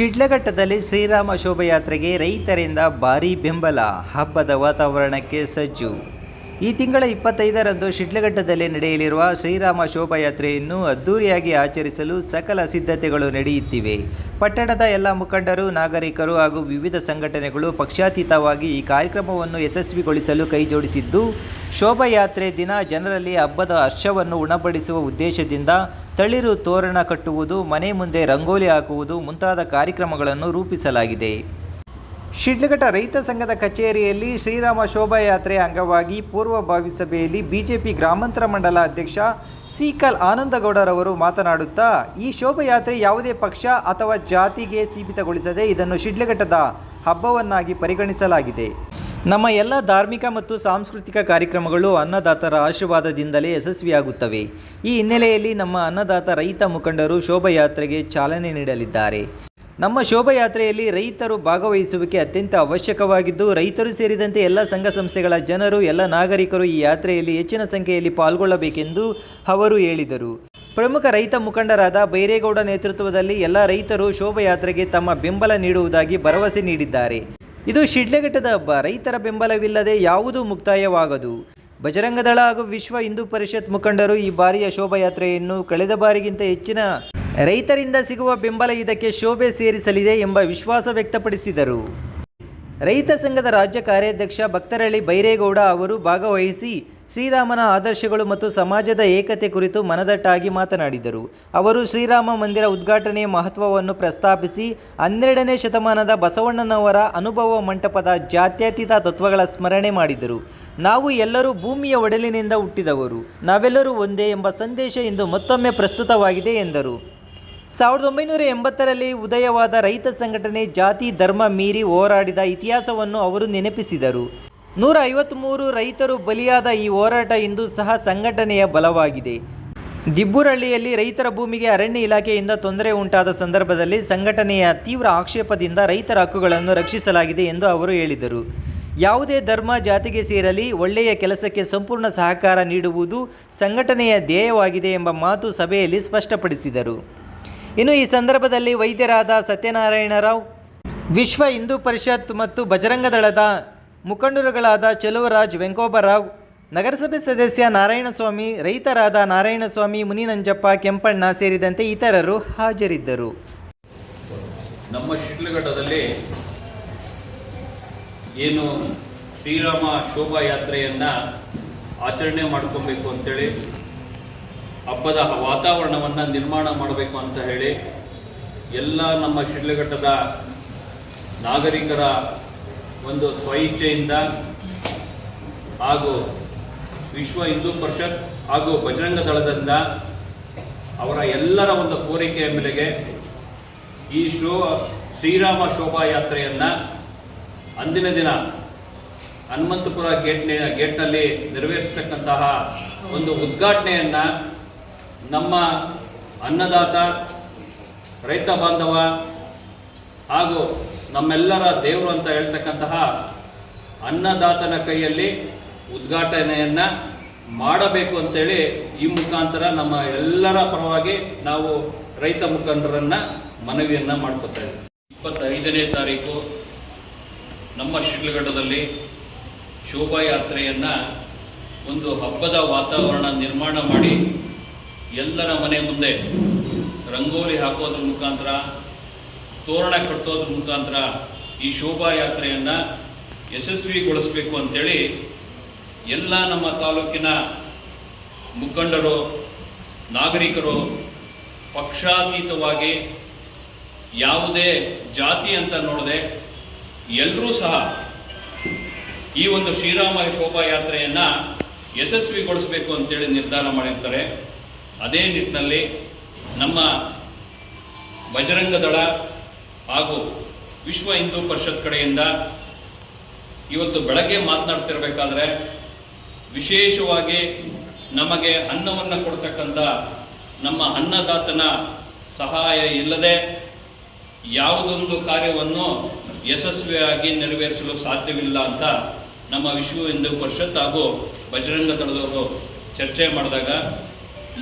ಶಿಡ್ಲಘಟ್ಟದಲ್ಲಿ ಶ್ರೀರಾಮ ಶೋಭಾಯಾತ್ರೆಗೆ ರೈತರಿಂದ ಭಾರೀ ಬೆಂಬಲ. ಹಬ್ಬದ ವಾತಾವರಣಕ್ಕೆ ಸಜ್ಜು. ಈ ತಿಂಗಳ ಇಪ್ಪತ್ತೈದರಂದು ಶಿಡ್ಲಘಟ್ಟದಲ್ಲಿ ನಡೆಯಲಿರುವ ಶ್ರೀರಾಮ ಶೋಭಾಯಾತ್ರೆಯನ್ನು ಅದ್ದೂರಿಯಾಗಿ ಆಚರಿಸಲು ಸಕಲ ಸಿದ್ಧತೆಗಳು ನಡೆಯುತ್ತಿವೆ. ಪಟ್ಟಣದ ಎಲ್ಲ ಮುಖಂಡರು, ನಾಗರಿಕರು ಹಾಗೂ ವಿವಿಧ ಸಂಘಟನೆಗಳು ಪಕ್ಷಾತೀತವಾಗಿ ಈ ಕಾರ್ಯಕ್ರಮವನ್ನು ಯಶಸ್ವಿಗೊಳಿಸಲು ಕೈಜೋಡಿಸಿದ್ದು, ಶೋಭಾಯಾತ್ರೆ ದಿನ ಜನರಲ್ಲಿ ಹಬ್ಬದ ಹರ್ಷವನ್ನು ಉಣಬಡಿಸುವ ಉದ್ದೇಶದಿಂದ ತಳಿರು ತೋರಣ ಕಟ್ಟುವುದು, ಮನೆ ಮುಂದೆ ರಂಗೋಲಿ ಹಾಕುವುದು ಮುಂತಾದ ಕಾರ್ಯಕ್ರಮಗಳನ್ನು ರೂಪಿಸಲಾಗಿದೆ. ಶಿಡ್ಲಘಟ್ಟ ರೈತ ಸಂಘದ ಕಚೇರಿಯಲ್ಲಿ ಶ್ರೀರಾಮ ಶೋಭಾಯಾತ್ರೆ ಅಂಗವಾಗಿ ಪೂರ್ವಭಾವಿ ಸಭೆಯಲ್ಲಿ ಬಿಜೆಪಿ ಗ್ರಾಮಾಂತರ ಮಂಡಲ ಅಧ್ಯಕ್ಷ ಸಿಕಲ್ ಆನಂದಗೌಡರವರು ಮಾತನಾಡುತ್ತಾ, ಈ ಶೋಭಾಯಾತ್ರೆ ಯಾವುದೇ ಪಕ್ಷ ಅಥವಾ ಜಾತಿಗೆ ಸೀಮಿತಗೊಳಿಸದೆ ಇದನ್ನು ಶಿಡ್ಲಘಟ್ಟದ ಹಬ್ಬವನ್ನಾಗಿ ಪರಿಗಣಿಸಲಾಗಿದೆ. ನಮ್ಮ ಎಲ್ಲ ಧಾರ್ಮಿಕ ಮತ್ತು ಸಾಂಸ್ಕೃತಿಕ ಕಾರ್ಯಕ್ರಮಗಳು ಅನ್ನದಾತರ ಆಶೀರ್ವಾದದಿಂದಲೇ ಯಶಸ್ವಿಯಾಗುತ್ತವೆ. ಈ ಹಿನ್ನೆಲೆಯಲ್ಲಿ ನಮ್ಮ ಅನ್ನದಾತ ರೈತ ಮುಖಂಡರು ಶೋಭಾಯಾತ್ರೆಗೆ ಚಾಲನೆ ನೀಡಲಿದ್ದಾರೆ. ನಮ್ಮ ಶೋಭಾಯಾತ್ರೆಯಲ್ಲಿ ರೈತರು ಭಾಗವಹಿಸುವಿಕೆ ಅತ್ಯಂತ ಅವಶ್ಯಕವಾಗಿದ್ದು, ರೈತರು ಸೇರಿದಂತೆ ಎಲ್ಲ ಸಂಘ ಸಂಸ್ಥೆಗಳ ಜನರು, ಎಲ್ಲ ನಾಗರಿಕರು ಈ ಯಾತ್ರೆಯಲ್ಲಿ ಹೆಚ್ಚಿನ ಸಂಖ್ಯೆಯಲ್ಲಿ ಪಾಲ್ಗೊಳ್ಳಬೇಕೆಂದು ಅವರು ಹೇಳಿದರು. ಪ್ರಮುಖ ರೈತ ಮುಖಂಡರಾದ ಬೈರೇಗೌಡ ನೇತೃತ್ವದಲ್ಲಿ ಎಲ್ಲ ರೈತರು ಶೋಭಾಯಾತ್ರೆಗೆ ತಮ್ಮ ಬೆಂಬಲ ನೀಡುವುದಾಗಿ ಭರವಸೆ ನೀಡಿದ್ದಾರೆ. ಇದು ಶಿಡ್ಲಘಟ್ಟದ ಹಬ್ಬ. ರೈತರ ಬೆಂಬಲವಿಲ್ಲದೆ ಯಾವುದೂ ಮುಕ್ತಾಯವಾಗದು. ಬಜರಂಗದಳ ಹಾಗೂ ವಿಶ್ವ ಹಿಂದೂ ಪರಿಷತ್ ಮುಖಂಡರು ಈ ಬಾರಿಯ ಶೋಭಾಯಾತ್ರೆಯನ್ನು ಕಳೆದ ಬಾರಿಗಿಂತ ಹೆಚ್ಚಿನ ರೈತರಿಂದ ಸಿಗುವ ಬೆಂಬಲ ಇದಕ್ಕೆ ಶೋಭೆ ಸೇರಿಸಲಿದೆ ಎಂಬ ವಿಶ್ವಾಸ ವ್ಯಕ್ತಪಡಿಸಿದರು. ರೈತ ಸಂಘದ ರಾಜ್ಯ ಕಾರ್ಯಾಧ್ಯಕ್ಷ ಭಕ್ತರಳ್ಳಿ ಬೈರೇಗೌಡ ಅವರು ಭಾಗವಹಿಸಿ ಶ್ರೀರಾಮನ ಆದರ್ಶಗಳು ಮತ್ತು ಸಮಾಜದ ಏಕತೆ ಕುರಿತು ಮನದಟ್ಟಾಗಿ ಮಾತನಾಡಿದರು. ಅವರು ಶ್ರೀರಾಮ ಮಂದಿರ ಉದ್ಘಾಟನೆಯ ಮಹತ್ವವನ್ನು ಪ್ರಸ್ತಾಪಿಸಿ, ಹನ್ನೆರಡನೇ ಶತಮಾನದ ಬಸವಣ್ಣನವರ ಅನುಭವ ಮಂಟಪದ ಜಾತ್ಯತೀತ ತತ್ವಗಳ ಸ್ಮರಣೆ ಮಾಡಿದರು. ನಾವು ಎಲ್ಲರೂ ಭೂಮಿಯ ಒಡಲಿನಿಂದ ಹುಟ್ಟಿದವರು. ನಾವೆಲ್ಲರೂ ಒಂದೇ ಎಂಬ ಸಂದೇಶ ಇಂದು ಮತ್ತೊಮ್ಮೆ ಪ್ರಸ್ತುತವಾಗಿದೆ ಎಂದರು. ಸಾವಿರದ ಒಂಬೈನೂರ ಎಂಬತ್ತರಲ್ಲಿ ಉದಯವಾದ ರೈತ ಸಂಘಟನೆ ಜಾತಿ ಧರ್ಮ ಮೀರಿ ಹೋರಾಡಿದ ಇತಿಹಾಸವನ್ನು ಅವರು ನೆನಪಿಸಿದರು. ನೂರ ಐವತ್ತ್ಮೂರು ರೈತರು ಬಲಿಯಾದ ಈ ಹೋರಾಟ ಇಂದು ಸಹ ಸಂಘಟನೆಯ ಬಲವಾಗಿದೆ. ದಿಬ್ಬುರಳ್ಳಿಯಲ್ಲಿ ರೈತರ ಭೂಮಿಗೆ ಅರಣ್ಯ ಇಲಾಖೆಯಿಂದ ತೊಂದರೆ ಉಂಟಾದ ಸಂದರ್ಭದಲ್ಲಿ ಸಂಘಟನೆಯ ತೀವ್ರ ಆಕ್ಷೇಪದಿಂದ ರೈತರ ಹಕ್ಕುಗಳನ್ನು ರಕ್ಷಿಸಲಾಗಿದೆ ಎಂದು ಅವರು ಹೇಳಿದರು. ಯಾವುದೇ ಧರ್ಮ ಜಾತಿಗೆ ಸೇರಲಿ, ಒಳ್ಳೆಯ ಕೆಲಸಕ್ಕೆ ಸಂಪೂರ್ಣ ಸಹಕಾರ ನೀಡುವುದು ಸಂಘಟನೆಯ ಧ್ಯೇಯವಾಗಿದೆ ಎಂಬ ಮಾತು ಸಭೆಯಲ್ಲಿ ಸ್ಪಷ್ಟಪಡಿಸಿದರು. ಇನ್ನು ಈ ಸಂದರ್ಭದಲ್ಲಿ ವೈದ್ಯರಾದ ಸತ್ಯನಾರಾಯಣರಾವ್, ವಿಶ್ವ ಹಿಂದೂ ಪರಿಷತ್ ಮತ್ತು ಬಜರಂಗದಳದ ಮುಖಂಡರುಗಳಾದ ಚೆಲುವರಾಜ್ ವೆಂಕೋಬರಾವ್ ನಗರಸಭೆ ಸದಸ್ಯ ನಾರಾಯಣಸ್ವಾಮಿ, ರೈತರಾದ ನಾರಾಯಣಸ್ವಾಮಿ, ಮುನಿನಂಜಪ್ಪ ಕೆಂಪಣ್ಣ ಸೇರಿದಂತೆ ಇತರರು ಹಾಜರಿದ್ದರು. ನಮ್ಮ ಶಿಡ್ಲಘಟ್ಟದಲ್ಲಿ ಏನು ಶ್ರೀರಾಮ ಶೋಭಾಯಾತ್ರೆಯನ್ನು ಆಚರಣೆ ಮಾಡ್ಕೋಬೇಕು ಅಂತೇಳಿ ಹಬ್ಬದ ವಾತಾವರಣವನ್ನು ನಿರ್ಮಾಣ ಮಾಡಬೇಕು ಅಂತ ಹೇಳಿ ಎಲ್ಲ ನಮ್ಮ ಶಿಡ್ಲಘಟ್ಟದ ನಾಗರಿಕರ ಒಂದು ಸ್ವಇಚ್ಛೆಯಿಂದ ಹಾಗೂ ವಿಶ್ವ ಹಿಂದೂ ಪರಿಷತ್ ಹಾಗೂ ಬಜರಂಗ ದಳದಿಂದ ಅವರ ಎಲ್ಲರ ಒಂದು ಕೋರಿಕೆಯ ಮೇಲೆಗೆ ಈ ಶೋ ಶ್ರೀರಾಮ ಶೋಭಾಯಾತ್ರೆಯನ್ನು ಅಂದಿನ ದಿನ ಹನುಮಂತಪುರ ಗೇಟ್ನ ಗೇಟ್ನಲ್ಲಿ ನೆರವೇರಿಸತಕ್ಕಂತಹ ಒಂದು ಉದ್ಘಾಟನೆಯನ್ನು ನಮ್ಮ ಅನ್ನದಾತ, ರೈತ ಬಾಂಧವ ಹಾಗೂ ನಮ್ಮೆಲ್ಲರ ದೇವರು ಅಂತ ಹೇಳ್ತಕ್ಕಂತಹ ಅನ್ನದಾತನ ಕೈಯಲ್ಲಿ ಉದ್ಘಾಟನೆಯನ್ನು ಮಾಡಬೇಕು ಅಂತೇಳಿ ಈ ಮುಖಾಂತರ ನಮ್ಮ ಎಲ್ಲರ ಪರವಾಗಿ ನಾವು ರೈತ ಮುಖಂಡರನ್ನು ಮನವಿಯನ್ನು ಮಾಡ್ಕೊತಾ ಇದ್ದೀವಿ. ಇಪ್ಪತ್ತೈದನೇ ತಾರೀಕು ನಮ್ಮ ಶಿಡ್ಲಘಟ್ಟದಲ್ಲಿ ಶೋಭಾಯಾತ್ರೆಯನ್ನು ಒಂದು ಹಬ್ಬದ ವಾತಾವರಣ ನಿರ್ಮಾಣ ಮಾಡಿ ಎಲ್ಲರ ಮನೆ ಮುಂದೆ ರಂಗೋಲಿ ಹಾಕೋದ್ರ ಮುಖಾಂತರ, ತೋರಣ ಕಟ್ಟೋದ್ರ ಮುಖಾಂತರ ಈ ಶೋಭಾಯಾತ್ರೆಯನ್ನು ಯಶಸ್ವಿಗೊಳಿಸಬೇಕು ಅಂತೇಳಿ ಎಲ್ಲ ನಮ್ಮ ತಾಲೂಕಿನ ಮುಖಂಡರು, ನಾಗರಿಕರು ಪಕ್ಷಾತೀತವಾಗಿ ಯಾವುದೇ ಜಾತಿ ಅಂತ ನೋಡದೆ ಎಲ್ಲರೂ ಸಹ ಈ ಒಂದು ಶ್ರೀರಾಮ ಶೋಭಾಯಾತ್ರೆಯನ್ನು ಯಶಸ್ವಿಗೊಳಿಸಬೇಕು ಅಂತೇಳಿ ನಿರ್ಧಾರ ಮಾಡಿರ್ತಾರೆ. ಅದೇ ನಿಟ್ಟಿನಲ್ಲಿ ನಮ್ಮ ಬಜರಂಗ ದಳ ಹಾಗೂ ವಿಶ್ವ ಹಿಂದೂ ಪರಿಷತ್ ಕಡೆಯಿಂದ ಇವತ್ತು ಬೆಳಗ್ಗೆ ಮಾತನಾಡ್ತಿರಬೇಕಾದ್ರೆ ವಿಶೇಷವಾಗಿ ನಮಗೆ ಅನ್ನವನ್ನು ಕೊಡ್ತಕ್ಕಂಥ ನಮ್ಮ ಅನ್ನದಾತನ ಸಹಾಯ ಇಲ್ಲದೆ ಯಾವುದೊಂದು ಕಾರ್ಯವನ್ನು ಯಶಸ್ವಿಯಾಗಿ ನೆರವೇರಿಸಲು ಸಾಧ್ಯವಿಲ್ಲ ಅಂತ ನಮ್ಮ ವಿಶ್ವ ಹಿಂದೂ ಪರಿಷತ್ ಹಾಗೂ ಬಜರಂಗ ದಳದವರು ಚರ್ಚೆ ಮಾಡಿದಾಗ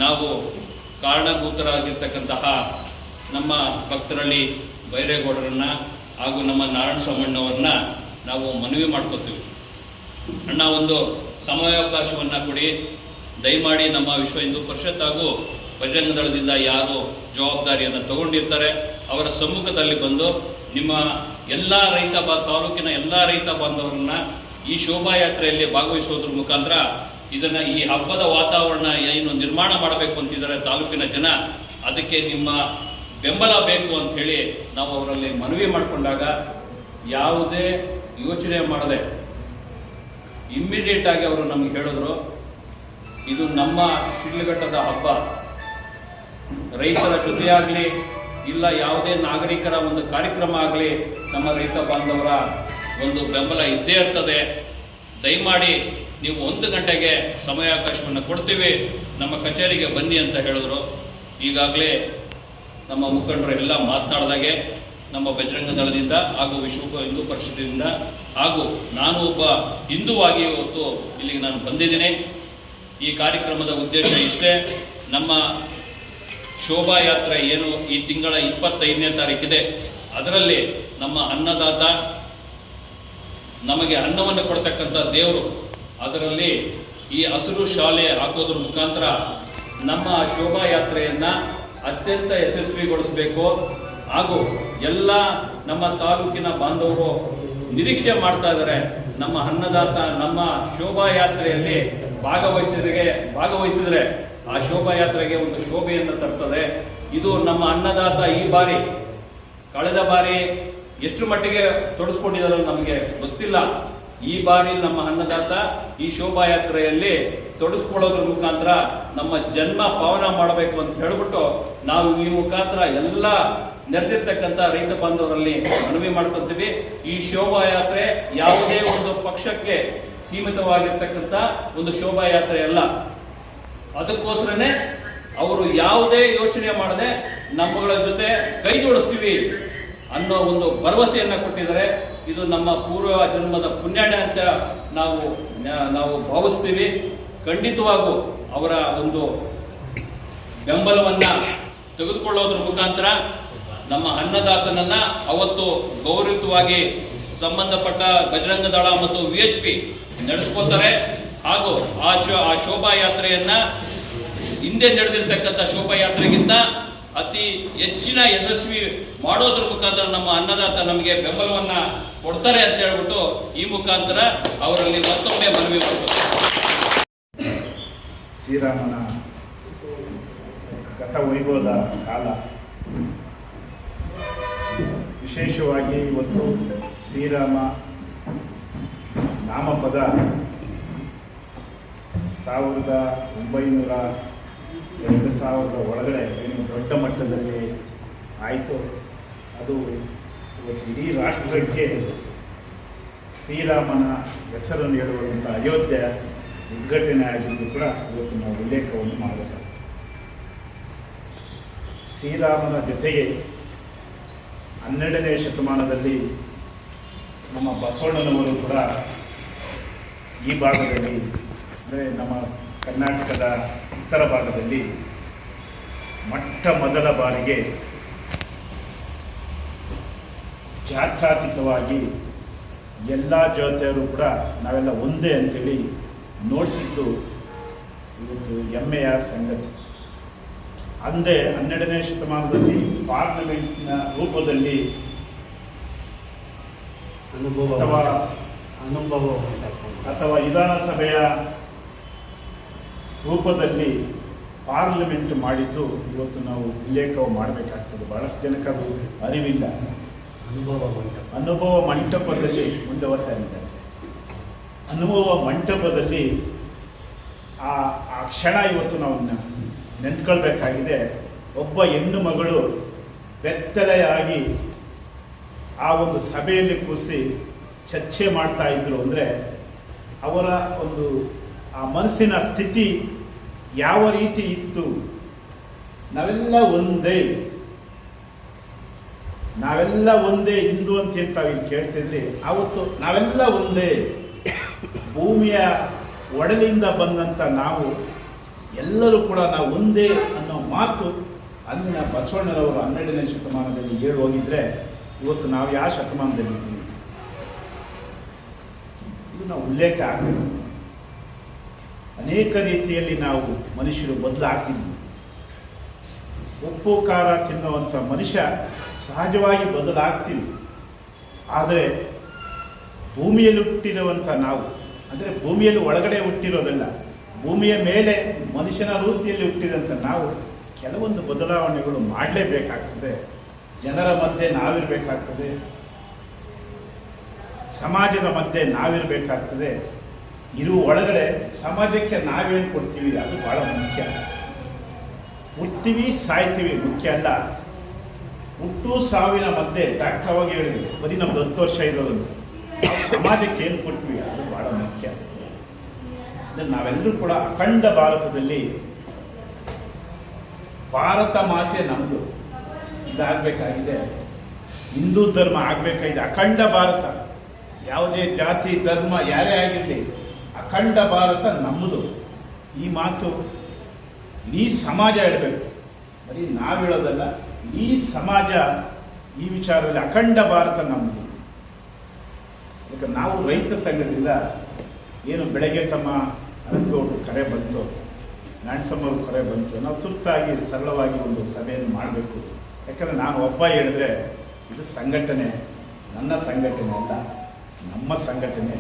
ನಾವು ಕಾರಣಭೂತರಾಗಿರ್ತಕ್ಕಂತಹ ನಮ್ಮ ಭಕ್ತರಲ್ಲಿ ಬೈರೇಗೌಡರನ್ನ ಹಾಗೂ ನಮ್ಮ ನಾರಾಯಣ ಸ್ವಾಮಣ್ಣವ್ರನ್ನ ನಾವು ಮನವಿ ಮಾಡ್ಕೋತೀವಿ. ಅಣ್ಣ, ಒಂದು ಸಮಯಾವಕಾಶವನ್ನು ಕೊಡಿ. ದಯಮಾಡಿ ನಮ್ಮ ವಿಶ್ವ ಹಿಂದೂ ಪರಿಷತ್ ಹಾಗೂ ಬಜರಂಗ ದಳದಿಂದ ಯಾರು ಜವಾಬ್ದಾರಿಯನ್ನು ತಗೊಂಡಿರ್ತಾರೆ, ಅವರ ಸಮ್ಮುಖದಲ್ಲಿ ಬಂದು ನಿಮ್ಮ ಎಲ್ಲ ರೈತ ಬಾ, ತಾಲೂಕಿನ ಎಲ್ಲ ರೈತ ಬಾಂಧವರನ್ನ ಈ ಶೋಭಾಯಾತ್ರೆಯಲ್ಲಿ ಭಾಗವಹಿಸೋದ್ರ ಮುಖಾಂತರ ಇದನ್ನ ಈ ಹಬ್ಬದ ವಾತಾವರಣ ಏನು ನಿರ್ಮಾಣ ಮಾಡಬೇಕು ಅಂತಿದ್ದಾರೆ ತಾಲೂಕಿನ ಜನ, ಅದಕ್ಕೆ ನಿಮ್ಮ ಬೆಂಬಲ ಬೇಕು ಅಂತ ಹೇಳಿ ನಾವು ಅವರಲ್ಲಿ ಮನವಿ ಮಾಡಿಕೊಂಡಾಗ ಯಾವುದೇ ಯೋಚನೆ ಮಾಡದೆ ಇಮ್ಮಿಡಿಯೇಟ್ ಆಗಿ ಅವರು ನಮಗೆ ಹೇಳಿದ್ರು, ಇದು ನಮ್ಮ ಶಿಡ್ಲಘಟ್ಟದ ಹಬ್ಬ. ರೈತರ ಜೊತೆಯಾಗಲಿ ಇಲ್ಲ ಯಾವುದೇ ನಾಗರಿಕರ ಒಂದು ಕಾರ್ಯಕ್ರಮ ಆಗಲಿ, ನಮ್ಮ ರೈತ ಬಾಂಧವರ ಒಂದು ಬೆಂಬಲ ಇದ್ದೇ ಇರ್ತದೆ. ದಯಮಾಡಿ ನೀವು ಒಂದು ಗಂಟೆಗೆ ಸಮಯಾವಕಾಶವನ್ನು ಕೊಡ್ತೀವಿ, ನಮ್ಮ ಕಚೇರಿಗೆ ಬನ್ನಿ ಅಂತ ಹೇಳಿದ್ರು. ಈಗಾಗಲೇ ನಮ್ಮ ಮುಖಂಡರು ಎಲ್ಲ ಮಾತನಾಡಿದಾಗೆ, ನಮ್ಮ ಬಜರಂಗ ದಳದಿಂದ ಹಾಗೂ ವಿಶ್ವ ಹಿಂದೂ ಪರಿಷತ್ತಿನಿಂದ ಹಾಗೂ ನಾನು ಒಬ್ಬ ಹಿಂದೂವಾಗಿ ಇವತ್ತು ಇಲ್ಲಿಗೆ ನಾನು ಬಂದಿದ್ದೀನಿ. ಈ ಕಾರ್ಯಕ್ರಮದ ಉದ್ದೇಶ ಇಷ್ಟೇ, ನಮ್ಮ ಶೋಭಾಯಾತ್ರೆ ಏನು ಈ ತಿಂಗಳ ಇಪ್ಪತ್ತೈದನೇ ತಾರೀಕಿದೆ, ಅದರಲ್ಲಿ ನಮ್ಮ ಅನ್ನದಾತ ನಮಗೆ ಅನ್ನವನ್ನು ಕೊಡ್ತಕ್ಕಂಥ ದೇವರು ಅದರಲ್ಲಿ ಈ ಹಸಿರು ಶಾಲೆ ಹಾಕೋದ್ರ ಮುಖಾಂತರ ನಮ್ಮ ಶೋಭಾಯಾತ್ರೆಯನ್ನ ಅತ್ಯಂತ ಯಶಸ್ವಿಗೊಳಿಸಬೇಕು. ಹಾಗೂ ಎಲ್ಲ ನಮ್ಮ ತಾಲೂಕಿನ ಬಾಂಧವರು ನಿರೀಕ್ಷೆ ಮಾಡ್ತಾ ಇದ್ದಾರೆ ನಮ್ಮ ಅನ್ನದಾತ, ನಮ್ಮ ಶೋಭಾಯಾತ್ರೆಯಲ್ಲಿ ಭಾಗವಹಿಸಿದ್ರೆ ಭಾಗವಹಿಸಿದರೆ ಆ ಶೋಭಾಯಾತ್ರೆಗೆ ಒಂದು ಶೋಭೆಯನ್ನು ತರ್ತದೆ. ಇದು ನಮ್ಮ ಅನ್ನದಾತ ಈ ಬಾರಿ, ಕಳೆದ ಬಾರಿ ಎಷ್ಟು ಮಟ್ಟಿಗೆ ತೊಡಸ್ಕೊಂಡಿದಾರೋ ನಮಗೆ ಗೊತ್ತಿಲ್ಲ. ಈ ಬಾರಿ ನಮ್ಮ ಅನ್ನದಾತ ಈ ಶೋಭಾಯಾತ್ರೆಯಲ್ಲಿ ತೊಡಸ್ಕೊಳ್ಳೋದ್ರ ಮುಖಾಂತರ ನಮ್ಮ ಜನ್ಮ ಪಾವನ ಮಾಡಬೇಕು ಅಂತ ಹೇಳ್ಬಿಟ್ಟು ನಾವು ಈ ಮುಖಾಂತರ ಎಲ್ಲ ನೆರೆದಿರ್ತಕ್ಕಂಥ ರೈತ ಬಾಂಧವರಲ್ಲಿ ಮನವಿ ಮಾಡ್ಕೊತೀವಿ ಈ ಶೋಭಾಯಾತ್ರೆ ಯಾವುದೇ ಒಂದು ಪಕ್ಷಕ್ಕೆ ಸೀಮಿತವಾಗಿರ್ತಕ್ಕಂಥ ಒಂದು ಶೋಭಾಯಾತ್ರೆ ಅಲ್ಲ. ಅದಕ್ಕೋಸ್ಕರನೇ ಅವರು ಯಾವುದೇ ಯೋಚನೆ ಮಾಡದೆ ನಮ್ಮಗಳ ಜೊತೆ ಕೈ ಜೋಡಿಸ್ತೀವಿ ಅನ್ನೋ ಒಂದು ಭರವಸೆಯನ್ನ ಕೊಟ್ಟಿದ್ದಾರೆ. ಇದು ನಮ್ಮ ಪೂರ್ವ ಜನ್ಮದ ಪುಣ್ಯಾಣ ಅಂತ ನಾವು ನಾವು ಭಾವಿಸ್ತೀವಿ. ಖಂಡಿತವಾಗೂ ಅವರ ಒಂದು ಬೆಂಬಲವನ್ನು ತೆಗೆದುಕೊಳ್ಳೋದ್ರ ಮುಖಾಂತರ ನಮ್ಮ ಅನ್ನದಾತನನ್ನ ಅವತ್ತು ಗೌರವಯುತವಾಗಿ ಸಂಬಂಧಪಟ್ಟ ಬಜರಂಗ ದಳ ಮತ್ತು ವಿ ಎಚ್ ಪಿ ನಡೆಸ್ಕೋತಾರೆ ಹಾಗೂ ಆ ಶೋ, ಆ ಶೋಭಾಯಾತ್ರೆಯನ್ನು ಹಿಂದೆ ನಡೆದಿರ್ತಕ್ಕಂಥ ಶೋಭಾಯಾತ್ರೆಗಿಂತ ಅತಿ ಹೆಚ್ಚಿನ ಯಶಸ್ವಿ ಮಾಡೋದ್ರ ಮುಖಾಂತರ ನಮ್ಮ ಅನ್ನದಾತ ನಮಗೆ ಬೆಂಬಲವನ್ನ ಕೊಡ್ತಾರೆ ಅಂತ ಹೇಳ್ಬಿಟ್ಟು ಈ ಮುಖಾಂತರ ಅವರಲ್ಲಿ ಮತ್ತೊಮ್ಮೆ ಮನವಿ ಮಾಡ್ತಾರೆ ಶ್ರೀರಾಮನ ಗತವೈಭವದ ಕಾಲ? ವಿಶೇಷವಾಗಿ ಇವತ್ತು ಶ್ರೀರಾಮ ನಾಮಪದ ಸಾವಿರದ ಒಂಬೈನೂರ ಎರಡು ಸಾವಿರದ ಒಳಗಡೆ ಏನು ದೊಡ್ಡ ಮಟ್ಟದಲ್ಲಿ ಆಯಿತು. ಅದು ಇಡೀ ರಾಷ್ಟ್ರಕ್ಕೆ ಶ್ರೀರಾಮನ ಹೆಸರನ್ನು ಹೇಳುವಂಥ ಅಯೋಧ್ಯೆ ಉದ್ಘಾಟನೆ ಆಗಿದ್ದು ಕೂಡ ಇವತ್ತು ನಾವು ಉಲ್ಲೇಖವನ್ನು ಮಾಡಬೇಕು. ಶ್ರೀರಾಮನ ಜೊತೆಗೆ ಹನ್ನೆರಡನೇ ಶತಮಾನದಲ್ಲಿ ನಮ್ಮ ಬಸವಣ್ಣನವರು ಕೂಡ ಈ ಭಾಗದಲ್ಲಿ, ಅಂದರೆ ನಮ್ಮ ಕರ್ನಾಟಕದ ಉತ್ತರ ಭಾಗದಲ್ಲಿ ಮೊಟ್ಟ ಮೊದಲ ಬಾರಿಗೆ ಜಾತ್ಯಾತೀತವಾಗಿ ಎಲ್ಲ ಜೋತೆಯರು ಕೂಡ ನಾವೆಲ್ಲ ಒಂದೇ ಅಂತೇಳಿ ನೋಡಿಸಿದ್ದು ಇವತ್ತು ಹೆಮ್ಮೆಯ ಸಂಗತಿ ಅಂದೇ ಹನ್ನೆರಡನೇ ಶತಮಾನದಲ್ಲಿ ಪಾರ್ಲಿಮೆಂಟ್ನ ರೂಪದಲ್ಲಿ ಅನುಭವ ಅಥವಾ ಅನುಭವ. ಅಥವಾ ವಿಧಾನಸಭೆಯ ರೂಪದಲ್ಲಿ ಪಾರ್ಲಿಮೆಂಟ್ ಮಾಡಿದ್ದು ಇವತ್ತು ನಾವು ಉಲ್ಲೇಖವು ಮಾಡಬೇಕಾಗ್ತದೆ. ಬಹಳಷ್ಟು ಜನಕ್ಕೆ ಅದು ಅರಿವಿಲ್ಲ. ಅನುಭವ ಮಂಟಪ. ಅನುಭವ ಮಂಟಪದಲ್ಲಿ ಮುಂದೆ ಬರ್ತಾ ಇದ್ದಾರೆ. ಅನುಭವ ಮಂಟಪದಲ್ಲಿ ಆ ಆ ಕ್ಷಣ ಇವತ್ತು ನಾವು ನೆನ್ಕೊಳ್ಬೇಕಾಗಿದೆ ಒಬ್ಬ ಹೆಣ್ಣು ಮಗಳು ಬೆತ್ತಲೆಯಾಗಿ ಆ ಒಂದು ಸಭೆಯಲ್ಲಿ ಕೂರಿಸಿ ಚರ್ಚೆ ಮಾಡ್ತಾ ಇದ್ರು ಅಂದರೆ ಅವರ ಒಂದು ಆ ಮನಸ್ಸಿನ ಸ್ಥಿತಿ ಯಾವ ರೀತಿ ಇತ್ತು? ನಾವೆಲ್ಲ ಒಂದೇ. ನಾವೆಲ್ಲ ಒಂದೇ ಹಿಂದೂ ಅಂತ ತಾವು ಇಲ್ಲಿ ಕೇಳ್ತಿದ್ರಿ. ಆವತ್ತು ನಾವೆಲ್ಲ ಒಂದೇ. ಭೂಮಿಯ ಒಡಲಿಂದ ಬಂದಂಥ ನಾವು ಎಲ್ಲರೂ ಕೂಡ ನಾವು ಒಂದೇ ಅನ್ನೋ ಮಾತು ಅಲ್ಲಿನ ಬಸವಣ್ಣನವರು ಹನ್ನೆರಡನೇ ಶತಮಾನದಲ್ಲಿ ಹೇಳಿ ಹೋಗಿದ್ರೆ ಇವತ್ತು ನಾವು ಯಾವ ಶತಮಾನದಲ್ಲಿದ್ದೀವಿ ಇದು ನಾವು ಉಲ್ಲೇಖ ಆಗಬೇಕು. ಅನೇಕ ರೀತಿಯಲ್ಲಿ ನಾವು ಮನುಷ್ಯರು ಬದಲಾಗ್ತಿದ್ವಿ ಉಪ್ಪು, ಖಾರ ತಿನ್ನುವಂಥ ಮನುಷ್ಯ ಸಹಜವಾಗಿ ಬದಲಾಗ್ತೀವಿ. ಆದರೆ ಭೂಮಿಯಲ್ಲಿ ಹುಟ್ಟಿರುವಂಥ ನಾವು, ಅಂದರೆ ಭೂಮಿಯಲ್ಲಿ ಒಳಗಡೆ ಹುಟ್ಟಿರೋದಲ್ಲ, ಭೂಮಿಯ ಮೇಲೆ ಮನುಷ್ಯನ ರೂಪಿಯಲ್ಲಿ ಹುಟ್ಟಿದಂಥ ನಾವು ಕೆಲವೊಂದು ಬದಲಾವಣೆಗಳು ಮಾಡಲೇಬೇಕಾಗ್ತದೆ. ಜನರ ಮಧ್ಯೆ ನಾವಿರಬೇಕಾಗ್ತದೆ. ಸಮಾಜದ ಮಧ್ಯೆ ನಾವಿರಬೇಕಾಗ್ತದೆ. ಇರುವ ಒಳಗಡೆ ಸಮಾಜಕ್ಕೆ ನಾವೇನು ಕೊಡ್ತೀವಿ, ಅದು ಭಾಳ ಮುಖ್ಯ. ಹುಟ್ಟಿವಿ ಸಾಯ್ತೀವಿ ಮುಖ್ಯ ಅಲ್ಲ. ಹುಟ್ಟು ಸಾವಿನ ಮಧ್ಯೆ ಡಾಕ್ಟರ್ ಅವಾಗ ಬರೀ ನಮ್ದು ಹತ್ತು ವರ್ಷ ಇರೋದಂತ. ಸಮಾಜಕ್ಕೆ ಏನು ಕೊಟ್ವಿ, ಅದು ಭಾಳ ಮುಖ್ಯ. ನಾವೆಲ್ಲರೂ ಕೂಡ ಅಖಂಡ ಭಾರತದಲ್ಲಿ ಭಾರತ ಮಾತೆ ನಮ್ಮದು ಇದಾಗಬೇಕಾಗಿದೆ. ಹಿಂದೂ ಧರ್ಮ ಆಗಬೇಕಾಗಿದೆ. ಅಖಂಡ ಭಾರತ. ಯಾವುದೇ ಜಾತಿ, ಧರ್ಮ, ಯಾರೇ ಆಗಿರಲಿ ಅಖಂಡ ಭಾರತ ನಮ್ಮದು ಈ ಮಾತು ಈ ಸಮಾಜ ಹೇಳಬೇಕು. ಬರೀ ನಾವು ಹೇಳೋದಲ್ಲ, ಈ ಸಮಾಜ ಈ ವಿಚಾರದಲ್ಲಿ ಅಖಂಡ ಭಾರತ ನಮ್ಮದು ಯಾಕಂದ್ರೆ ನಾವು ರೈತ ಸಂಘದಿಂದ ಏನು ಬೆಳಗ್ಗೆ ತಮ್ಮ ಅನಂತಗೌಡರು ಕರೆ ಬಂತು ನಾಣ್ಸಮ್ಮವ್ರ ಕರೆ ಬಂತು, ನಾವು ತುರ್ತಾಗಿ ಸರಳವಾಗಿ ಒಂದು ಸಭೆಯನ್ನು ಮಾಡಬೇಕು. ಯಾಕಂದರೆ ನಾನು ಒಬ್ಬ ಹೇಳಿದ್ರೆ ಇದು ಸಂಘಟನೆ, ನನ್ನ ಸಂಘಟನೆ ಅಲ್ಲ, ನಮ್ಮ ಸಂಘಟನೆ.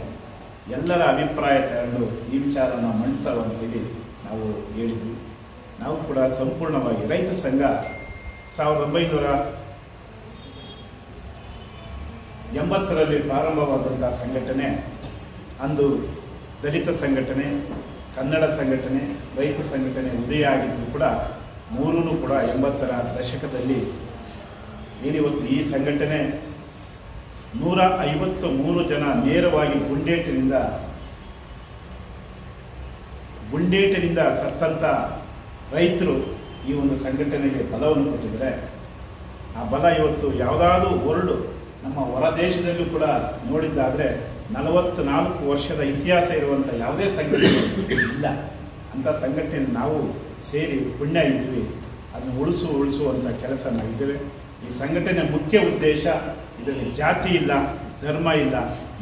ಎಲ್ಲರ ಅಭಿಪ್ರಾಯ ತಗೊಂಡು ಈ ವಿಚಾರನ ಮಂಡಿಸಲು ಅಂತೇಳಿ ನಾವು ಹೇಳಿದ್ವಿ. ನಾವು ಕೂಡ ಸಂಪೂರ್ಣವಾಗಿ ರೈತ ಸಂಘ ಸಾವಿರದ ಒಂಬೈನೂರ ಎಂಬತ್ತರಲ್ಲಿ ಪ್ರಾರಂಭವಾದಂಥ ಸಂಘಟನೆ ಅಂದು ದಲಿತ ಸಂಘಟನೆ, ಕನ್ನಡ ಸಂಘಟನೆ, ರೈತ ಸಂಘಟನೆ ಉದಯ ಆಗಿದ್ದು ಕೂಡ ಮೂರೂ ಕೂಡ ಎಂಬತ್ತರ ದಶಕದಲ್ಲಿ ಏನಿವತ್ತು ಈ ಸಂಘಟನೆ ನೂರ ಐವತ್ತು ಮೂರು ಜನ ನೇರವಾಗಿ ಗುಂಡೇಟಿನಿಂದ ಗುಂಡೇಟಿನಿಂದ ಸತ್ತಂಥ ರೈತರು ಈ ಒಂದು ಸಂಘಟನೆಗೆ ಬಲವನ್ನು ಕೊಟ್ಟಿದ್ದಾರೆ. ಆ ಬಲ ಇವತ್ತು ಯಾವುದಾದ್ರೂ ವರ್ಲ್ಡ್ ನಮ್ಮ ಹೊರ ದೇಶದಲ್ಲೂ ಕೂಡ ನೋಡಿದ್ದಾದರೆ ನಲವತ್ತು ನಾಲ್ಕು ವರ್ಷದ ಇತಿಹಾಸ ಇರುವಂಥ ಯಾವುದೇ ಸಂಘಟನೆ ಇಲ್ಲ. ಅಂಥ ಸಂಘಟನೆ ನಾವು ಸೇರಿ ಪುಣ್ಯ ಇದ್ದೀವಿ. ಅದನ್ನು ಉಳಿಸು ಉಳಿಸುವಂಥ ಕೆಲಸ ನಾವಿದ್ದೇವೆ ಈ ಸಂಘಟನೆ ಮುಖ್ಯ ಉದ್ದೇಶ ಇದರಲ್ಲಿ ಜಾತಿ ಇಲ್ಲ, ಧರ್ಮ ಇಲ್ಲ,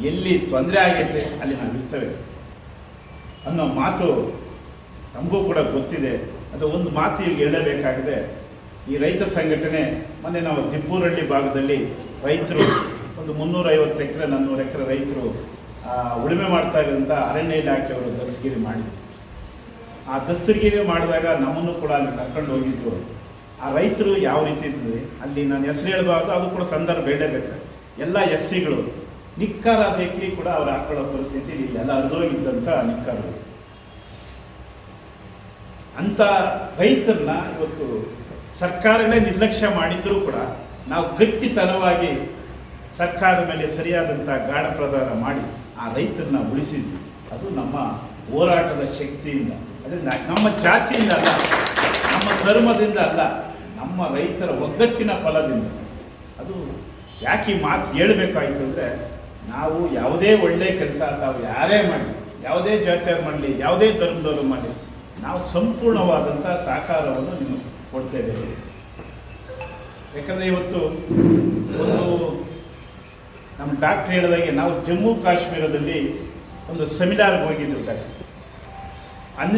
ಎಲ್ಲಿ ತೊಂದರೆ ಆಗೈತೆ ಅಲ್ಲಿ ನಾವು ಇರ್ತೇವೆ. ಅನ್ನೋ ಮಾತು ತಮಗೂ ಕೂಡ ಗೊತ್ತಿದೆ. ಅದು ಒಂದು ಮಾತು ಈಗ ಹೇಳಬೇಕಾಗಿದೆ. ಈ ರೈತ ಸಂಘಟನೆ ಮೊನ್ನೆ ನಾವು ದಿಬ್ಬೂರಳ್ಳಿ ಭಾಗದಲ್ಲಿ ರೈತರು ಒಂದು ಮುನ್ನೂರೈವತ್ತು ಎಕರೆ, ನಾನ್ನೂರು ಎಕರೆ ರೈತರು ಉಳುಮೆ ಮಾಡ್ತಾ ಇರೋಂಥ ಅರಣ್ಯ ಇಲಾಖೆಯವರು ದಸ್ತಗಿರಿ ಮಾಡಿದ್ರು. ಆ ದಸ್ತಗಿರಿ ಮಾಡಿದಾಗ ನಮ್ಮನ್ನು ಕೂಡ ಅಲ್ಲಿ ಕರ್ಕೊಂಡು ಹೋಗಿದ್ರು ಆ ರೈತರು ಯಾವ ರೀತಿ ಇದ್ದರೆ ಅಲ್ಲಿ ನಾನು ಹೆಸರು ಹೇಳಬಾರ್ದು, ಅದು ಕೂಡ ಸಂದರ್ಭ ಹೇಳಬೇಕು ಎಲ್ಲ ಎಸ್ ಸಿಗಳು ನಿಕ್ಕಾರ ಕೂಡ ಅವ್ರು ಹಾಕೊಳ್ಳೋ ಪರಿಸ್ಥಿತಿ ಇಲ್ಲ, ಎಲ್ಲ ಅರ್ಧೋಗಿದ್ದಂಥ ನಿಕ್ಕಾರು ಅಂತ ರೈತರನ್ನ ಇವತ್ತು ಸರ್ಕಾರನೇ ನಿರ್ಲಕ್ಷ್ಯ ಮಾಡಿದ್ರೂ ಕೂಡ ನಾವು ಗಟ್ಟಿತನವಾಗಿ ಸರ್ಕಾರದ ಮೇಲೆ ಸರಿಯಾದಂಥ ಗಾಢ ಪ್ರದಾನ ಮಾಡಿ ಆ ರೈತರನ್ನ ಉಳಿಸಿದ್ವಿ. ಅದು ನಮ್ಮ ಹೋರಾಟದ ಶಕ್ತಿಯಿಂದ, ಅದರಿಂದ ನಮ್ಮ ಜಾತಿಯಿಂದ ಅಲ್ಲ, ನಮ್ಮ ಧರ್ಮದಿಂದ ಅಲ್ಲ ನಮ್ಮ ರೈತರ ಒಗ್ಗಟ್ಟಿನ ಫಲದಿಂದ. ಅದು ಯಾಕೆ ಮಾತು ಹೇಳಬೇಕಾಯಿತು ಅಂದರೆ, ನಾವು ಯಾವುದೇ ಒಳ್ಳೆಯ ಕೆಲಸ ತಾವು ಯಾರೇ ಮಾಡಲಿ, ಯಾವುದೇ ಜಾತಿಯವ್ರು ಮಾಡಲಿ, ಯಾವುದೇ ಧರ್ಮದವರು ಮಾಡಲಿ, ನಾವು ಸಂಪೂರ್ಣವಾದಂಥ ಸಹಕಾರವನ್ನು ನಿಮಗೆ ಕೊಡ್ತೇವೆ ಯಾಕಂದರೆ ಇವತ್ತು ಒಂದು ನಮ್ಮ ಡಾಕ್ಟ್ರ್ ಹೇಳಿದಾಗೆ ನಾವು ಜಮ್ಮು ಕಾಶ್ಮೀರದಲ್ಲಿ ಒಂದು ಸೆಮಿನಾರ್ಗೆ ಹೋಗಿದ್ದು ಡಾಕ್ಟರ್. ಅಂದಿನ